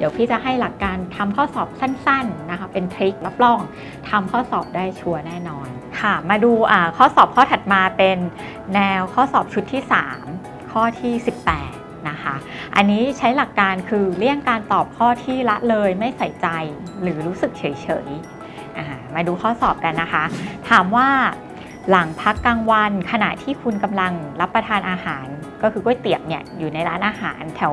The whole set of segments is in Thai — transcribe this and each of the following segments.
เดี๋ยวพี่จะให้หลักการทำข้อสอบสั้นๆนะคะเป็นทริครับรองทำข้อสอบได้ชัวร์แน่นอนค่ะ มาดูอ่าข้อสอบข้อถัดมาเป็นแนวข้อสอบชุดที่ 3 ข้อที่ 18นะคะอันนี้ใช้หลักการคือเลี่ยงการตอบข้อที่ละเลยไม่ใส่ใจหรือรู้สึกเฉยๆอ่ามาดูข้อสอบกันนะคะ ถามว่าหลังพักกลางวันขณะที่คุณกำลังรับประทานอาหาร ก็คือก๋วยเตี๋ยวเนี่ยอยู่ในร้านอาหารแถว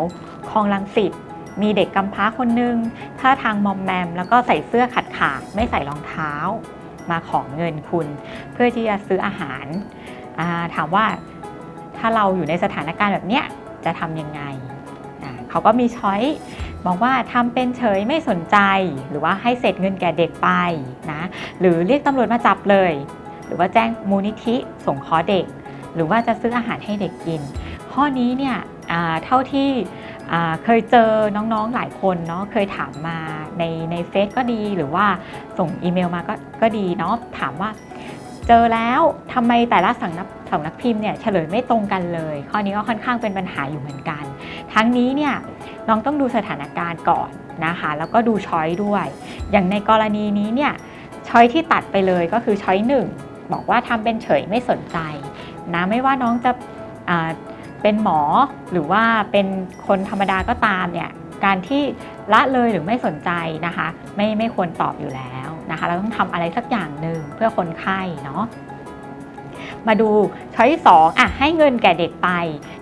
คลองลังสิต มีเด็กกำพร้าคนหนึงท่าทางมอมแมม แล้วก็ใส่เสื้อขาดขาดไม่ใส่รองเท้า มาขอเงินคุณ เพื่อที่จะซื้ออาหาราถามว่าถ้าเราอยู่ในสถานการณ์แบบเนี้ยจะทำยังไง เขาก็มีช้อยบอกว่าทำเป็นเฉยไม่สนใจ หรือว่าให้เศษเงินแก่เด็กไปนะหรือเรียกตำรวจมาจับเลย หรือว่าแจ้งมูลนิธิส่งเคราะห์เด็ก หรือว่าจะซื้ออาหารให้เด็กกิน ข้อนี้เนี่ยเท่าที่ เคยเจอน้องๆหลายคนเนาะเคยถามมาในในเฟซก็ดีหรือว่าส่งอีเมลมาก็ก็ดีเนาะถามว่าเจอแล้วทำไมแต่ละสำนักสำนักพิมพ์เนี่ยเฉลยไม่ตรงกันเลย ข้อนี้ก็ค่อนข้างเป็นปัญหาอยู่เหมือนกัน ทั้งนี้เนี่ยน้องต้องดูสถานการณ์ก่อนนะคะ แล้วก็ดูช้อยด้วย อย่างในกรณีนี้เนี่ยช้อยที่ตัดไปเลยก็คือช้อยหนึ่งบอกว่าทำเป็นเฉยไม่สนใจนะไม่ว่าน้องจะ เป็นหมอหรือว่าเป็นคนธรรมดาก็ตามเนี่ยการที่ละเลยหรือไม่สนใจนะคะ ไม่ไม่ควรตอบอยู่แล้วนะคะ เราต้องทำอะไรสักอย่างหนึ่งเพื่อคนไข้เนาะมาดูช้อยสองอะให้เงินแก่เด็กไป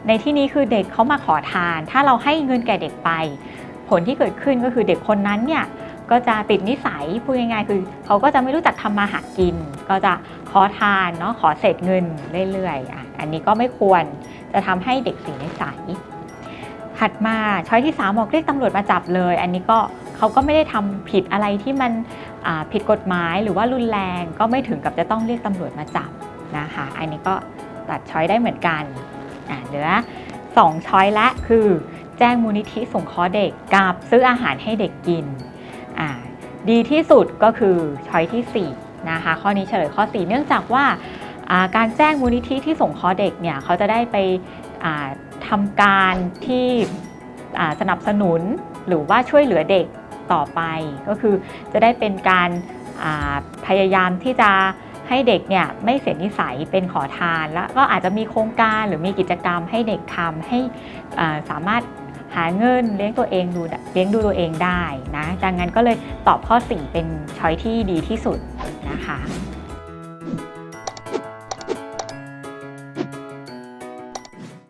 ในที่นี้คือเด็กเขามาขอทาน ถ้าเราให้เงินแก่เด็กไป ผลที่เกิดขึ้นก็คือเด็กคนนั้นเนี่ยก็จะติดนิสัยพูดง่ายๆคือเขาก็จะไม่รู้จักทำมาหากิน ก็จะขอทานเนาะขอเศษเงินเรื่อยๆอะอันนี้ก็ไม่ควร จะทำให้เด็กสียนิสัยถัดมาช้อยที่ 3 บอกเรียกตำรวจมาจับเลย อันนี้ก็เขาก็ไม่ได้ทำผิดอะไรที่มันผิดกฎหมายหรือว่ารุนแรงก็ไม่ถึงกับจะต้องเรียกตำรวจมาจับนะคะ อันนี้ก็ตัดช้อยได้เหมือนกันเหลือสองช้อยละคือแจ้งมูลนิธิส่งเคราะห์เด็กกับซื้ออาหารให้เด็กกิน ดีที่สุดก็คือช้อยที่4นะคะข้อนี้เฉลยข้อ 4 เนื่องจากว่า การแจ้งมูลนิธิที่ส่งคราะห์เด็กเนี่ยเขาจะได้ไปอ่าทำการที่สนับสนุนหรือว่าช่วยเหลือเด็กต่อไป ก็คือจะได้เป็นการาพยายามที่จะให้เด็กเนี่ยไม่เสียนิสัยเป็นขอทาน แล้วก็อาจจะมีโครงการหรือมีกิจกรรมให้เด็กทำให้สามารถหาเงินเลี้ยงตัวเองดูเลี้ยงดูตัวเองได้นะดังนั้นก็เลยตอบข้อ 4 เป็นช้อยที่ดีที่สุดนะคะ